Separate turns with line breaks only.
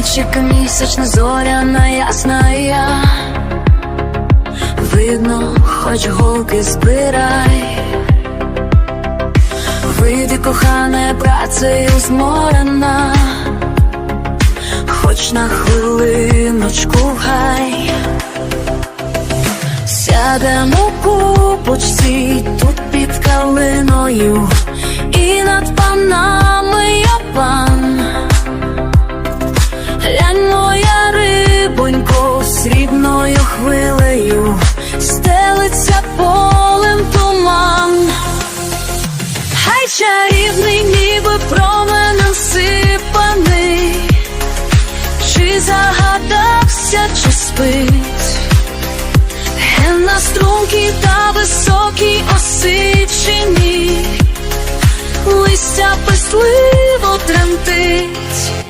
Ніч, яка місячна зоряна, ясна я. Видно, хоч голки збирай. Вийди, кохане, працею зморена, хоч на хвилиночку гай. Сядемо купочці тут під калиною, срібною хвилею, стелиться полем туман. Хай чарівний, ніби променем сипаний, чи загадався, чи спить. Ген на струнки та високій осичині, листя писливо тремтить.